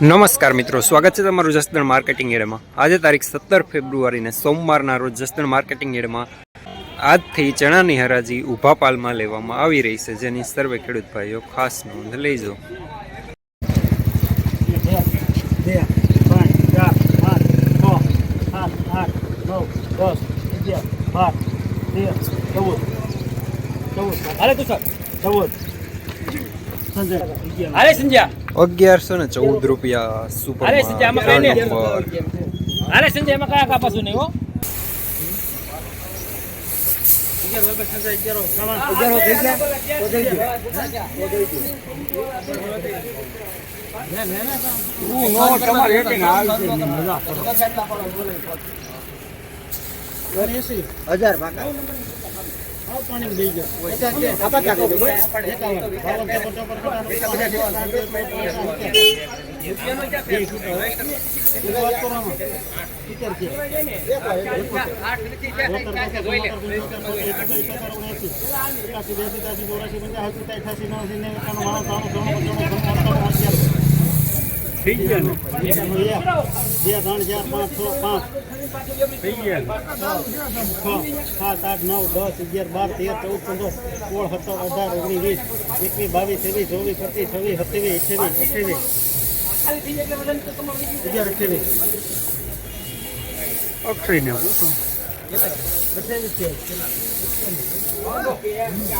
નમસ્કાર મિત્રો, સ્વાગત છે તમારું જસદણ માર્કેટિંગ એડમાં. આજે તારીખ સત્તર ફેબ્રુઆરીને સોમવારના રોજ જસદણ માર્કેટિંગ એડમાં આજથી ચણાની હરાજી ઊભા પાલમાં લેવામાં આવી રહી છે, જેની સર્વે ખેડૂત ભાઈઓ ખાસ નોંધ લેજો. ચૌદ ચૌદ ચૌદ. અરે સંજય અગિયારસો ને ચૌદ રૂપિયા સુપર અરે સંજય આમાં કઈ નહીં. અરે સંજય એમાં કયા કાપાસું નહીં હો? અગિયાર વાગે સંજય અગિયાર પ્રમાણ અગિયાર થઈ ગયા તો થઈ ગયું તો થઈ ગયું હું નો તમારે રેટિંગ આવી છે મજા થઈ ગયા ને? બે ત્રણ ચાર પાંચ છ પાંચ થઈ ગયા સાત આઠ નવ દસ અગિયાર બાર તેર ચૌદ પંદર સોળ સત્તર અઢાર ઓગણીસ વીસ એકવીસ બાવીસ ત્રેવીસ ચોવીસ પચીસ છવ્વીસ સત્યાવીસ અઠ્યાવીસ અઠ્યાવીસ અગિયાર અઠ્યાવીસ. અક્ષરીને પૂછો અઠ્યાવીસ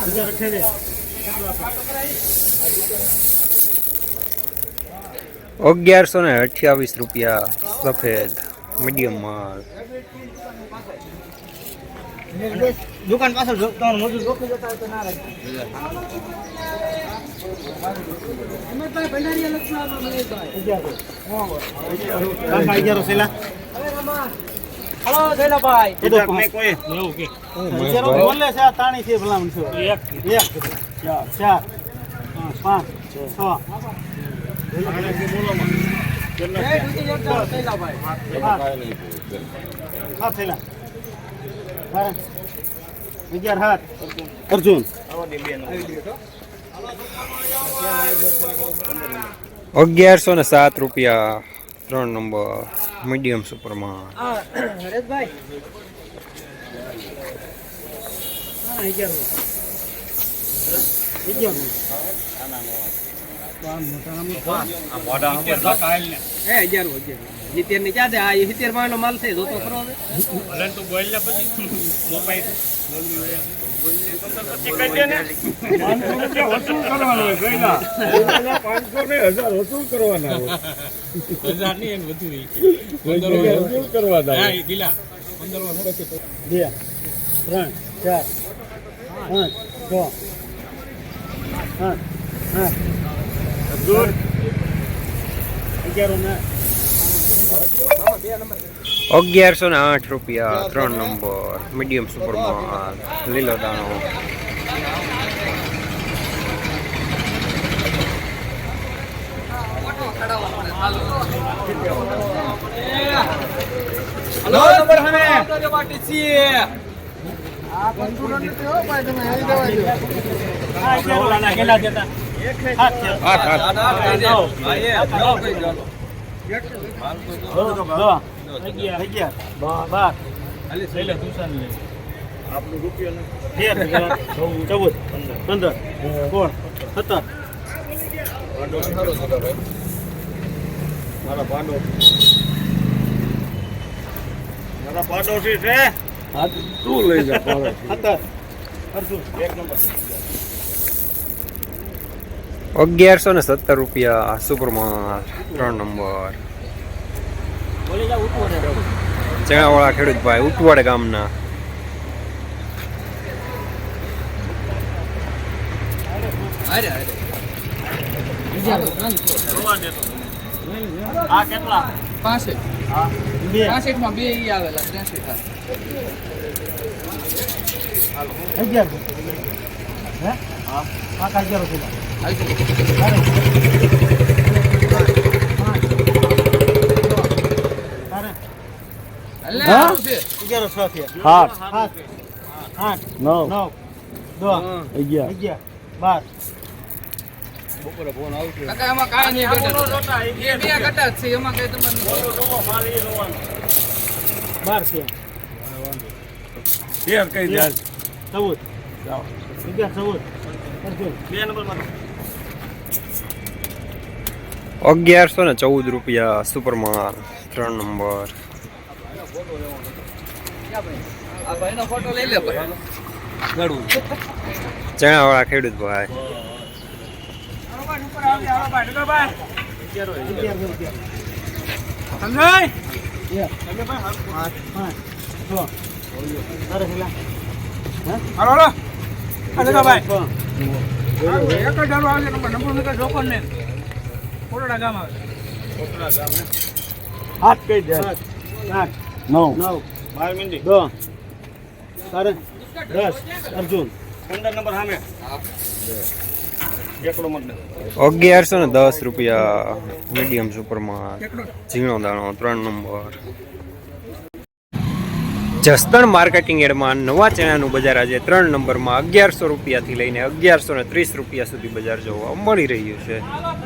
અગિયાર અઠ્યાવીસ. અગિયારસો ને અઠ્યાવીસ રૂપિયા સફેદ મીડિયમ માલ. દુકાન પાછળ એક. એક ચાર પાંચ છ અર્જુન અગિયારસો ને સાત રૂપિયા ત્રણ નંબર મીડિયમ સુપરમાં હરેશભાઈ હા સિત્તેરની. ક્યાં આ સિત્તેરમાં માલ છે જોતો ખરો હવે. બે ત્રણ ચાર પાંચ છ અગિયારો ના અગિયારસો ને આઠ રૂપિયા ત્રણ નંબર. મીડિયમ સુપરમાં લીલો દાણો. હલો નંબર હમે આ અગિયારો ના ગેલા જતા હાથ છે દસ અગિયાર ના કેલા તેર ચૌદ પંદર સોળ સત્તર મારા પાડોશી છે તું લઈ જા સત્તર અડધું એક નંબર. અગિયારસો ને સત્તર રૂપિયા સુપરમાં ત્રણ નંબર બોલી જા ઉઠવો ને ચણાવાળા ખેડૂત ભાઈ ઉટવાડ ગામના આ કેટલા પાસઠ હા બે પાસઠ માં બે ઈ આવેલા ત્રેસઠ અગિયાર હે હા પાંચ અગિયાર કિલો અરે અરે હા? અગિયાર છ થયા આઠ નવ નવ દસ અગિયાર અગિયાર બાર છે તેર કઈ જાય ચૌદ ચૌદ. અગિયારસો ને ચૌદ રૂપિયા સુપરમાન ત્રણ નંબર. ચણા વાળા ખેડૂત ભાઈ. લે મિનિટ દસ અર્જુન અગિયારસો ને દસ રૂપિયા મીડિયમ સુપરમાં ઝીણો દાણો ત્રણ નંબર જસદણ માર્કેટિંગ એડમાં નવા ચણાનું બજાર આજે ત્રણ નંબરમાં અગિયારસો રૂપિયાથી લઈને અગિયારસો ને ત્રીસ રૂપિયા સુધી બજાર જોવા મળી રહ્યું છે.